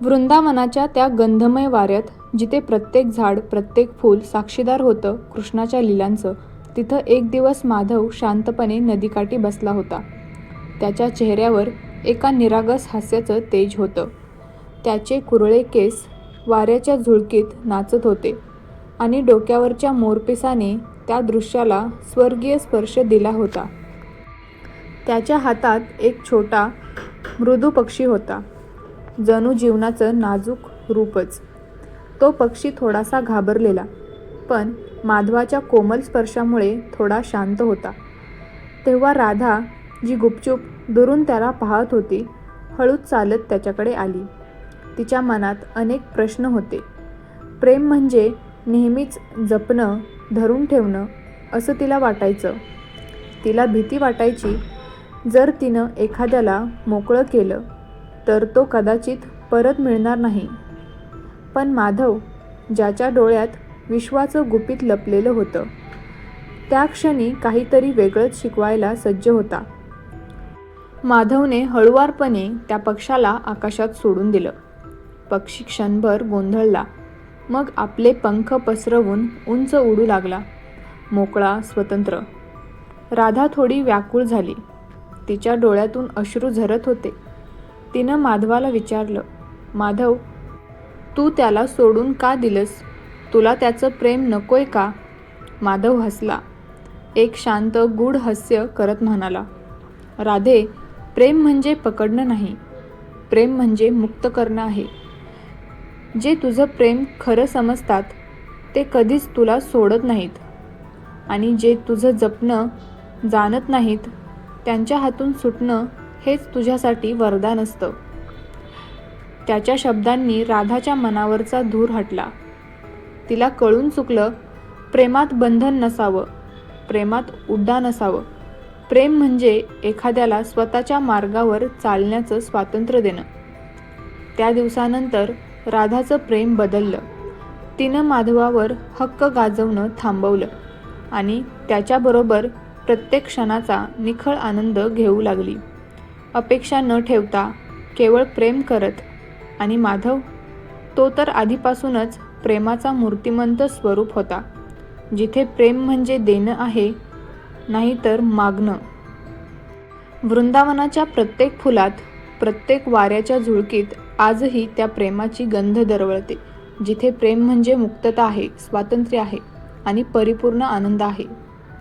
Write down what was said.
वृंदावनाच्या त्या गंधमय वाऱ्यात जिथे प्रत्येक झाड प्रत्येक फूल साक्षीदार होतं कृष्णाच्या लीलांचं तिथं एक दिवस माधव शांतपणे नदीकाठी बसला होता. त्याच्या चेहऱ्यावर एका निरागस हास्याचं तेज होतं. त्याचे कुरळे केस वाऱ्याच्या झुळकीत नाचत होते आणि डोक्यावरच्या मोरपिसाने त्या दृश्याला स्वर्गीय स्पर्श दिला होता. त्याच्या हातात एक छोटा मृदू पक्षी होता. जणू जीवनाचं नाजूक रूपच. तो पक्षी थोडासा घाबरलेला पण माधवाच्या कोमल स्पर्शामुळे थोडा शांत होता. तेव्हा राधा जी गुपचूप दुरून त्याला पाहत होती हळूच चालत त्याच्याकडे आली. तिच्या मनात अनेक प्रश्न होते. प्रेम म्हणजे नेहमीच जपणं धरून ठेवणं असं तिला वाटायचं. तिला भीती वाटायची जर तिनं एखाद्याला मोकळं केलं तर तो कदाचित परत मिळणार नाही. पण माधव ज्याच्या डोळ्यात विश्वाचं गुपित लपलेलं होतं त्या क्षणी काहीतरी वेगळंच शिकवायला सज्ज होता. माधवने हळुवारपणे त्या पक्षाला आकाशात सोडून दिलं. पक्षी क्षणभर गोंधळला. मग आपले पंख पसरवून उंच उडू लागला. मोकळा स्वतंत्र. राधा थोडी व्याकुळ झाली. तिच्या डोळ्यातून अश्रू झरत होते. तिनं माधवाला विचारलं माधव तू त्याला सोडून का दिलंस? तुला त्याचं प्रेम नकोय का? माधव हसला. एक शांत गूढ हास्य करत म्हणाला राधे प्रेम म्हणजे पकडणं नाही. प्रेम म्हणजे मुक्त करणं आहे. जे तुझं प्रेम खरं समजतात ते कधीच तुला सोडत नाहीत. आणि जे तुझं जपणं जाणत नाहीत त्यांच्या हातून सुटणं हेच तुझ्यासाठी वरदान असतं. त्याच्या शब्दांनी राधाच्या मनावरचा धूर हटला. तिला कळून चुकलं प्रेमात बंधन नसावं प्रेमात उड्डाण नसावं प्रेम म्हणजे एखाद्याला स्वतःच्या मार्गावर चालण्याचं स्वातंत्र्य देणं. त्या दिवसानंतर राधाचं प्रेम बदललं. तिनं माधवावर हक्क गाजवणं थांबवलं आणि त्याच्याबरोबर प्रत्येक क्षणाचा निखळ आनंद घेऊ लागली. अपेक्षा न ठेवता केवळ प्रेम करत. आणि माधव तो तर आधीपासूनच प्रेमाचा मूर्तिमंत स्वरूप होता. जिथे प्रेम म्हणजे देणं आहे नाही तर मागणं. वृंदावनाच्या प्रत्येक फुलात प्रत्येक वाऱ्याच्या झुळकीत आजही त्या प्रेमाची गंध दरवळते. जिथे प्रेम म्हणजे मुक्तता आहे स्वातंत्र्य आहे आणि परिपूर्ण आनंद आहे.